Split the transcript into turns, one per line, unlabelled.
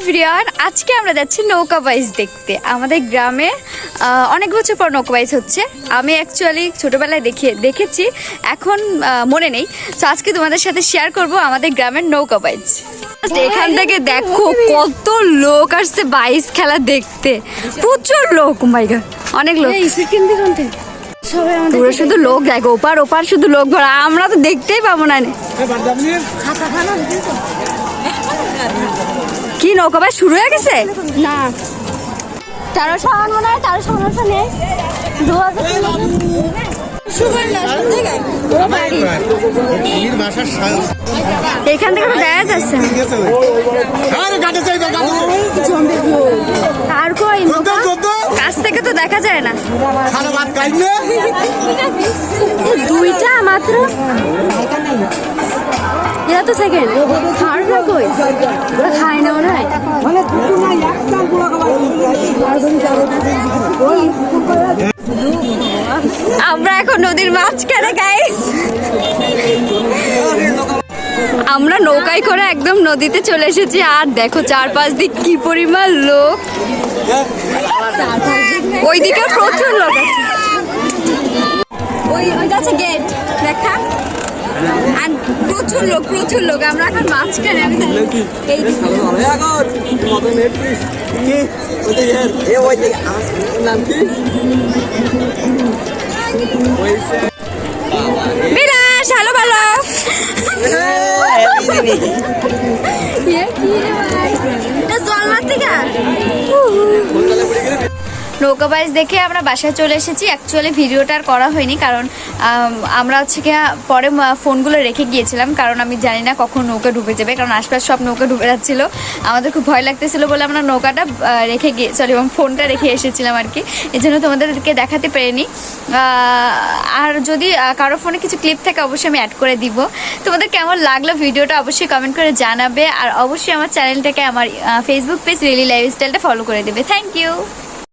Everyone আজকে আমরা যাচ্ছি নৌকা বাইস দেখতে। আমাদের গ্রামে অনেক বছর পর নৌকা বাইস হচ্ছে। আমি অ্যাকচুয়ালি ছোটোবেলায় দেখে দেখেছি এখন মনে নেই। তো আজকে তোমাদের সাথে শেয়ার করব আমাদের গ্রামের নৌকা বাইজ এখান থেকে দেখো কত লোক আসছে বাইস খেলা দেখতে। প্রচুর লোক মাই গড অনেক লোক। পুরো শুধু লোক দেখো ওপার ওপার শুধু লোক ভরা। আমরা তো দেখতেই পাবো না। কি নৌকা বাইস শুরু হয়ে গেছে?
না। তেরোশো আমার মনে হয় তেরোশো পনেরোশো নেই। দু হাজার
এখান থেকে দেখা যাচ্ছে।
আরে
কই কাছ থেকে তো দেখা যায় না। দুইটা মাত্র? তো সেকেন্ড থার্ড না কই? ওরা খায় না মনে আমরা এখন নদীর মাঝখানে গাইস আমরা নৌকায় করে একদম নদীতে চলে এসেছি। আর দেখো চারপাশ দিক কি পরিমাণ লোক। ওইদিকে প্রচুর লোক আছে। ওই আছে গেট দেখা? আর প্রচুর লোক প্রচুর লোক। আমরা এখন মাঝখানে আমি এই বিলাস হ্যালো ভালো জল মারতে গা নৌকা বাইজ দেখে আমরা বাসায় চলে এসেছি। অ্যাকচুয়ালি ভিডিওটা আর করা হয়নি কারণ আমরা হচ্ছে কি পরে ফোনগুলো রেখে গিয়েছিলাম কারণ আমি জানি না কখন নৌকা ডুবে যাবে কারণ আশপাশ সব নৌকা ডুবে যাচ্ছিল। আমাদের খুব ভয় লাগতেছিল বলে আমরা নৌকাটা রেখে গিয়ে সরি এবং ফোনটা রেখে এসেছিলাম আর কি। এই জন্য তোমাদেরকে দেখাতে পারিনি। আর যদি কারও ফোনে কিছু ক্লিপ থাকে অবশ্যই আমি অ্যাড করে দিব। তোমাদের কেমন লাগল ভিডিওটা অবশ্যই কমেন্ট করে জানাবে। আর অবশ্যই আমার চ্যানেলটাকে আমার ফেসবুক পেজ রিলি লাইফস্টাইলটা ফলো করে দেবে। Thank you